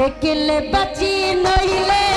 দেখিলে বাঁচি নইলে